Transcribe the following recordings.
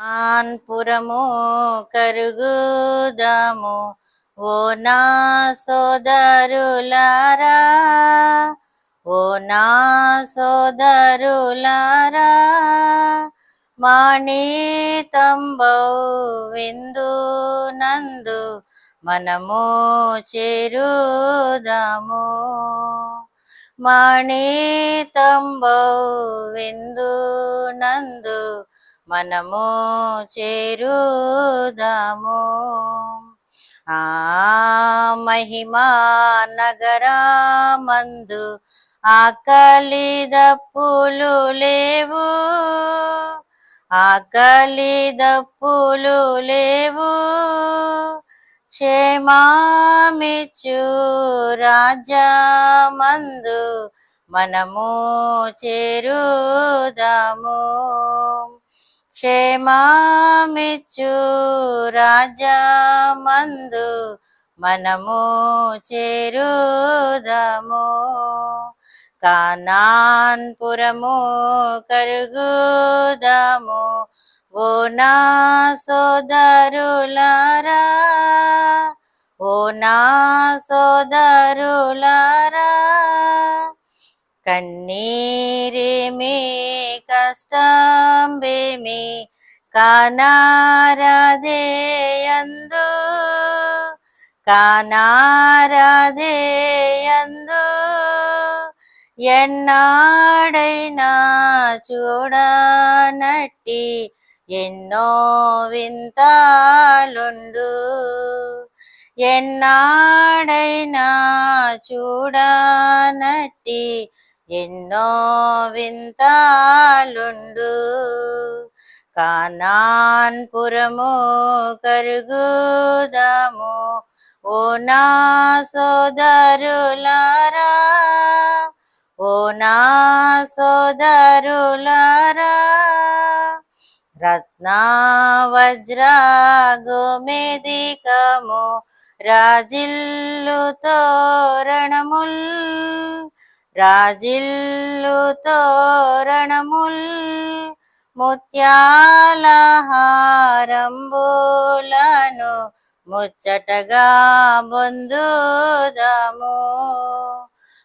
ఆన్పురము కరుగుదాము. ఓ నా సోదరులారా ఓ నా సోదరులారా మాణితంబౌ విందు నందు మనము చేరుదాము. మాణితంబౌ విందు నందు మనము చేరుదాము. ఆ మహిమా నగరామందు ఆకలి దప్పులు లేవు. ఆకలి దప్పులు లేవు. క్షేమామిచ్చు రాజమందు మనము చేరుదాము. క్షేమామిచ్చు రాజమందు మనము చేరుదము. కానాన్పురము కరుగుదము. ఓ నా సోదరులారా ఓ నా సోదరులారా కన్నీరేమి కష్టంబేమి కానారదేయందు కానారదేయందు ఎన్నాడైనా చూడనట్టి ఎన్నో వింతాలుండు. ఎన్నాడైనా చూడనట్టి ఎన్నో వింతాలుండు. కానాన్పురము కరుగుదాము. ఓ నా సోదరులారా ఓ నా సోదరులారా రత్న వజ్ర గోమేదికము రాజిల్లు తోరణముల్ రాజిల్లు తోరణముల్ ముత్యాలహారంబులను ముచ్చటగా బొందుదాము.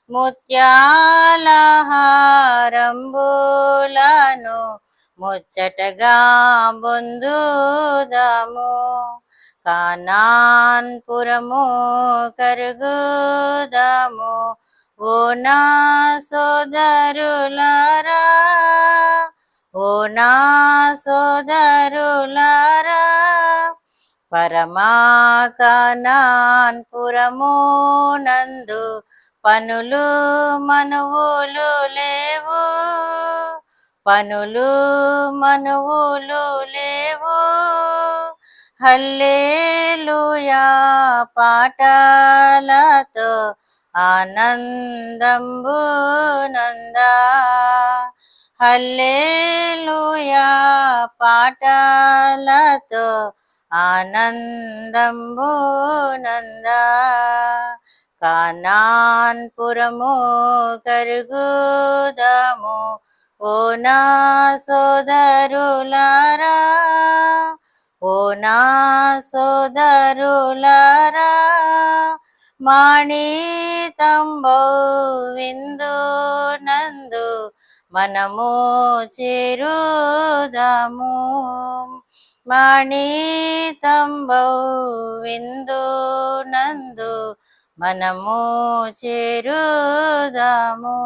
ముత్యాలహారంబులను ముచ్చటగా బొందుదాము. కానాన్పురము కరుగుదము. ఓ నా సోదరులారా ఓ నా సోదరులారా పరమాకనాన్పురము నందు పనులు మనువులు లేవు. పనులు మనువులు లేవు. హల్లేలుయా పాటలతో ఆనందంబు నంద హల్లేలుయా పాటలతో ఆనందంబు నంద కానాన్పురము కరుగుదము ఓ నా సోదరులారా ఓ నా సోదరులారా. విందు నందు మనము చేరుదాము. మాణితంబౌ విందు నందు మనము చేరుదాము.